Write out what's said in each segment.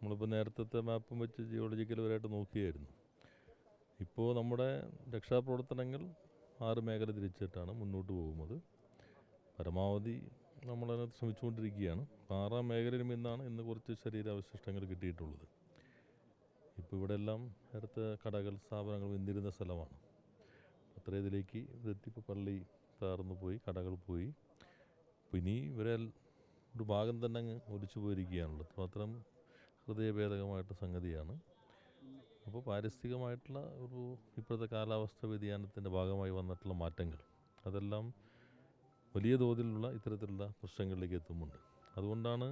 നമ്മളിപ്പോൾ നേരത്തെ മാപ്പും വെച്ച് ജിയോളജിക്കൽ ജിയോളജിക്കലുപരമായിട്ട് നോക്കിയായിരുന്നു. ഇപ്പോൾ നമ്മുടെ രക്ഷാപ്രവർത്തനങ്ങൾ ആറ് മേഖല തിരിച്ചിട്ടാണ് മുന്നോട്ട് പോകുന്നത്. പരമാവധി നമ്മളതിനകത്ത് ശ്രമിച്ചുകൊണ്ടിരിക്കുകയാണ്. ആറാം മേഖലയിൽ നിന്നാണ് ഇന്ന് കുറച്ച് ശരീരാവശിഷ്ടങ്ങൾ കിട്ടിയിട്ടുള്ളത്. ഇപ്പോൾ ഇവിടെ എല്ലാം നേരത്തെ കടകൾ സ്ഥാപനങ്ങൾ വന്നിരുന്ന സ്ഥലമാണ്. അത്ര ഇതിലേക്ക് ഇതെത്തിപ്പോൾ പള്ളി താർന്നു പോയി കടകൾ പോയി. അപ്പോൾ ഇനി ഇവരെ ഒരു ഭാഗം തന്നെ അങ്ങ് ഒലിച്ചു പോയിരിക്കുകയാണല്ലോ മാത്രം ഹൃദയഭേദകമായിട്ട് സംഗതിയാണ്. അപ്പോൾ പാരിസ്ഥിതികമായിട്ടുള്ള ഒരു ഇപ്പോഴത്തെ കാലാവസ്ഥ വ്യതിയാനത്തിന്റെ ഭാഗമായി വന്നിട്ടുള്ള മാറ്റങ്ങൾ അതെല്ലാം വലിയ തോതിലുള്ള ഇത്തരത്തിലുള്ള പ്രശ്നങ്ങളിലേക്ക് എത്തുന്നുണ്ട്. അതുകൊണ്ടാണ്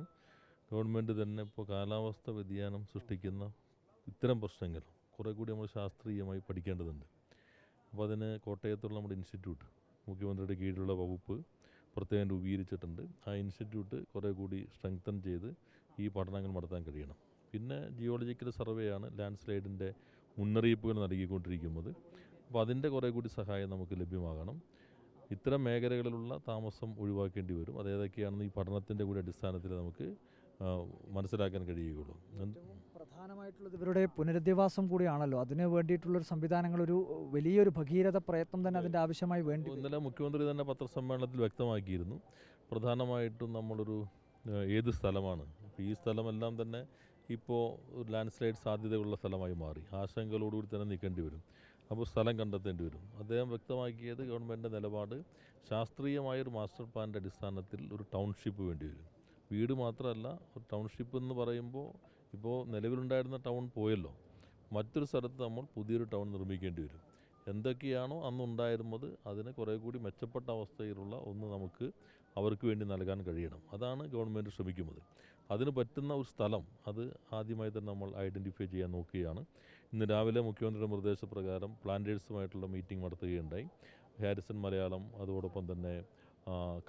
ഗവൺമെന്റ് തന്നെ ഇപ്പോൾ കാലാവസ്ഥ വ്യതിയാനം സൃഷ്ടിക്കുന്ന ഇത്തരം പ്രശ്നങ്ങൾ കുറേ കൂടി നമ്മൾ ശാസ്ത്രീയമായി പഠിക്കേണ്ടതുണ്ട്. അപ്പോൾ അതിന് കോട്ടയത്തുള്ള നമ്മുടെ ഇൻസ്റ്റിറ്റ്യൂട്ട് മുഖ്യമന്ത്രിയുടെ കീഴിലുള്ള വകുപ്പ് പ്രത്യേകം രൂപീകരിച്ചിട്ടുണ്ട്. ആ ഇൻസ്റ്റിറ്റ്യൂട്ട് കുറേ കൂടി സ്ട്രെങ്തൻ ചെയ്ത് ഈ പഠനങ്ങൾ നടത്താൻ കഴിയണം. പിന്നെ ജിയോളജിക്കൽ സർവേയാണ് ലാൻഡ് സ്ലൈഡിന്റെ മുന്നറിയിപ്പുകൾ നൽകിക്കൊണ്ടിരിക്കുന്നത്. അപ്പോൾ അതിന്റെ കുറേ കൂടി സഹായം നമുക്ക് ലഭ്യമാകണം. ഇത്തരം മേഖലകളിലുള്ള താമസം ഒഴിവാക്കേണ്ടി വരും. അത് ഏതൊക്കെയാണെന്ന് ഈ പഠനത്തിന്റെ കൂടി അടിസ്ഥാനത്തിൽ നമുക്ക് മനസ്സിലാക്കാൻ കഴിയുകയുള്ളൂ. പ്രധാനമായിട്ടുള്ളത് ഇവരുടെ പുനരധിവാസം കൂടിയാണല്ലോ. അതിന് വേണ്ടിയിട്ടുള്ളൊരു സംവിധാനങ്ങൾ ഒരു വലിയൊരു ഭഗീരഥ പ്രയത്നം തന്നെ അതിന്റെ ആവശ്യമായി വേണ്ടി. ഇന്നലെ മുഖ്യമന്ത്രി തന്നെ പത്രസമ്മേളനത്തിൽ വ്യക്തമാക്കിയിരുന്നു. പ്രധാനമായിട്ടും നമ്മളൊരു ഏത് സ്ഥലമാണ്? ഈ സ്ഥലമെല്ലാം തന്നെ ഇപ്പോൾ ലാൻഡ് സ്ലൈഡ് സാധ്യതയുള്ള സ്ഥലമായി മാറി. ആശങ്കകളോടുകൂടി തന്നെ നിൽക്കേണ്ടി വരും. അപ്പോൾ സ്ഥലം കണ്ടെത്തേണ്ടി വരും. അദ്ദേഹം വ്യക്തമാക്കിയത് ഗവൺമെന്റിന്റെ നിലപാട് ശാസ്ത്രീയമായൊരു മാസ്റ്റർ പ്ലാനിന്റെ അടിസ്ഥാനത്തിൽ ഒരു ടൗൺഷിപ്പ് വേണ്ടി വരും. വീട് മാത്രമല്ല ഒരു ടൗൺഷിപ്പ് എന്ന് പറയുമ്പോൾ ഇപ്പോൾ നിലവിലുണ്ടായിരുന്ന ടൗൺ പോയല്ലോ. മറ്റൊരു സ്ഥലത്ത് നമ്മൾ പുതിയൊരു ടൗൺ നിർമ്മിക്കേണ്ടി വരും. എന്തൊക്കെയാണോ അന്നുണ്ടായിരുന്നത് അതിന് കുറേ കൂടി മെച്ചപ്പെട്ട അവസ്ഥയിലുള്ള ഒന്ന് നമുക്ക് അവർക്ക് വേണ്ടി നൽകാൻ കഴിയണം. അതാണ് ഗവൺമെന്റ് ശ്രമിക്കുന്നത്. അതിന് പറ്റുന്ന ഒരു സ്ഥലം അത് ആദ്യമായി തന്നെ നമ്മൾ ഐഡന്റിഫൈ ചെയ്യാൻ നോക്കുകയാണ്. ഇന്ന് രാവിലെ മുഖ്യമന്ത്രിയുടെ നിർദ്ദേശപ്രകാരം പ്ലാന്റേഴ്സുമായിട്ടുള്ള മീറ്റിംഗ് നടത്തുകയുണ്ടായി. ഹാരിസൺ മലയാളം അതോടൊപ്പം തന്നെ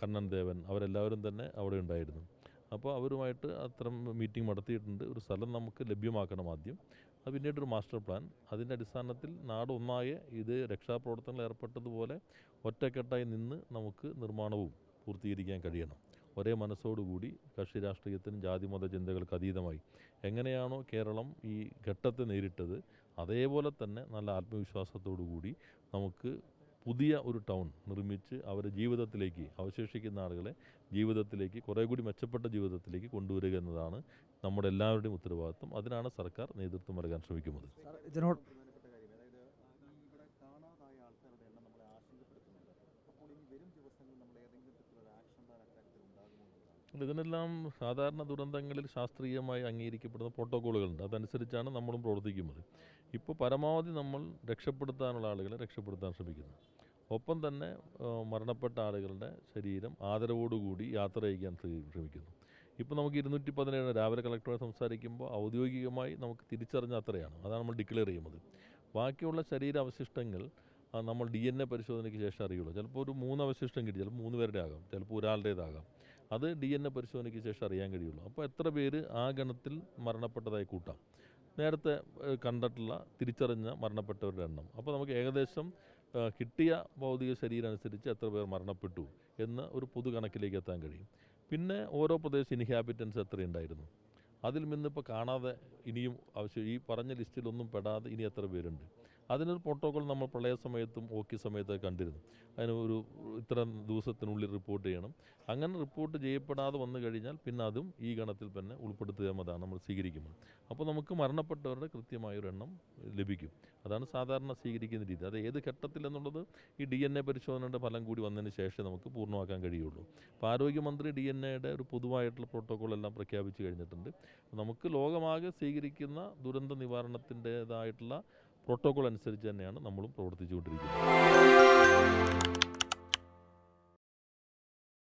കണ്ണൻ ദേവൻ അവരെല്ലാവരും തന്നെ അവിടെ ഉണ്ടായിരുന്നു. അപ്പോൾ അവരുമായിട്ട് അത്തരം മീറ്റിംഗ് നടത്തിയിട്ടുണ്ട്. ഒരു സ്ഥലം നമുക്ക് ലഭ്യമാക്കണം ആദ്യം. അത് പിന്നീട് ഒരു മാസ്റ്റർ പ്ലാൻ. അതിന്റെ അടിസ്ഥാനത്തിൽ നാട് ഒന്നാകെ ഇത് രക്ഷാപ്രവർത്തനങ്ങൾ ഏർപ്പെട്ടതുപോലെ ഒറ്റക്കെട്ടായി നിന്ന് നമുക്ക് നിർമ്മാണവും പൂർത്തീകരിക്കാൻ കഴിയണം. ഒരേ മനസ്സോടുകൂടി കക്ഷി രാഷ്ട്രീയത്തിനും ജാതിമത ചിന്തകൾക്ക് അതീതമായി. എങ്ങനെയാണോ കേരളം ഈ ഘട്ടത്തെ നേരിട്ടത് അതേപോലെ തന്നെ നല്ല ആത്മവിശ്വാസത്തോടു കൂടി നമുക്ക് പുതിയ ഒരു ടൗൺ നിർമ്മിച്ച് അവരുടെ ജീവിതത്തിലേക്ക് അവശേഷിക്കുന്ന ആളുകളെ ജീവിതത്തിലേക്ക് കുറേ കൂടി മെച്ചപ്പെട്ട ജീവിതത്തിലേക്ക് കൊണ്ടുവരിക എന്നതാണ് നമ്മുടെ എല്ലാവരുടെയും ഉത്തരവാദിത്വം. അതിനാണ് സർക്കാർ നേതൃത്വം നൽകാൻ ശ്രമിക്കുന്നത്. ഇതിനെല്ലാം സാധാരണ ദുരന്തങ്ങളിൽ ശാസ്ത്രീയമായി അംഗീകരിക്കപ്പെടുന്ന പ്രോട്ടോക്കോളുകളുണ്ട്. അതനുസരിച്ചാണ് നമ്മളും പ്രവർത്തിക്കുന്നത്. ഇപ്പോൾ പരമാവധി നമ്മൾ രക്ഷപ്പെടുത്താനുള്ള ആളുകളെ രക്ഷപ്പെടുത്താൻ ശ്രമിക്കുന്നു. ഒപ്പം തന്നെ മരണപ്പെട്ട ആളുകളുടെ ശരീരം ആദരവോടുകൂടി യാത്ര ചെയ്യാൻ ശ്രമിക്കുന്നു. ഇപ്പോൾ നമുക്ക് ഇരുന്നൂറ്റി പതിനേഴ് രാവിലെ കളക്ടറുമായി സംസാരിക്കുമ്പോൾ ഔദ്യോഗികമായി നമുക്ക് തിരിച്ചറിഞ്ഞ അത്രയാണ്. അതാണ് നമ്മൾ ഡിക്ലെയർ ചെയ്യുന്നത്. ബാക്കിയുള്ള ശരീരാവശിഷ്ടങ്ങൾ നമ്മൾ ഡി എൻ എ പരിശോധനയ്ക്ക് ശേഷം അറിയുള്ളൂ. ചിലപ്പോൾ ഒരു മൂന്ന് അവശിഷ്ടം കിട്ടി ചിലപ്പോൾ മൂന്ന് പേരുടെ ആകാം ചിലപ്പോൾ ഒരാളുടേതാകാം. അത് ഡി എൻ എ പരിശോധനയ്ക്ക് ശേഷം അറിയാൻ കഴിയുള്ളൂ. അപ്പോൾ എത്ര പേര് ആ ഗണത്തിൽ മരണപ്പെട്ടതായി കൂട്ടാം. നേരത്തെ കണ്ടിട്ടുള്ള തിരിച്ചറിഞ്ഞ മരണപ്പെട്ടവരുടെ എണ്ണം. അപ്പോൾ നമുക്ക് ഏകദേശം കിട്ടിയ ഭൗതിക ശരീരം അനുസരിച്ച് എത്ര പേർ മരണപ്പെട്ടു എന്ന് ഒരു പൊതു കണക്കിലേക്ക് എത്താൻ കഴിയും. പിന്നെ ഓരോ പ്രദേശം ഇൻഹാബിറ്റൻസ് എത്രയുണ്ടായിരുന്നു? അതിൽ നിന്നിപ്പോൾ കാണാതെ ഇനിയും ആവശ്യം ഈ പറഞ്ഞ ലിസ്റ്റിലൊന്നും പെടാതെ ഇനി എത്ര പേരുണ്ട്? അതിനൊരു പ്രോട്ടോകോൾ നമ്മൾ പ്രളയ സമയത്തും ഓക്കി സമയത്തൊക്കെ കണ്ടിരുന്നു. അതിന് ഒരു ഇത്ര ദിവസത്തിനുള്ളിൽ റിപ്പോർട്ട് ചെയ്യണം. അങ്ങനെ റിപ്പോർട്ട് ചെയ്യപ്പെടാതെ വന്നു കഴിഞ്ഞാൽ പിന്നെ അതും ഈ ഗണത്തിൽ തന്നെ ഉൾപ്പെടുത്തുക എന്നതാണ് നമ്മൾ സ്വീകരിക്കുന്നത്. അപ്പോൾ നമുക്ക് മരണപ്പെട്ടവരുടെ കൃത്യമായൊരു എണ്ണം ലഭിക്കും. അതാണ് സാധാരണ സ്വീകരിക്കുന്ന രീതി. അത് ഏത് ഘട്ടത്തിൽ എന്നുള്ളത് ഈ ഡി എൻ എ പരിശോധനയുടെ ഫലം കൂടി വന്നതിന് ശേഷം നമുക്ക് പൂർണമാക്കാൻ കഴിയുള്ളൂ. അപ്പോൾ ആരോഗ്യമന്ത്രി ഡി എൻ എയുടെ ഒരു പൊതുവായിട്ടുള്ള പ്രോട്ടോകോൾ എല്ലാം പ്രഖ്യാപിച്ചു കഴിഞ്ഞിട്ടുണ്ട്. നമുക്ക് ലോകമാകെ സ്വീകരിക്കുന്ന ദുരന്ത നിവാരണത്തിന്റേതായിട്ടുള്ള പ്രോട്ടോകോൾ അനുസരിച്ച് തന്നെയാണ് നമ്മളും പ്രവർത്തിച്ചുകൊണ്ടിരിക്കുന്നത്.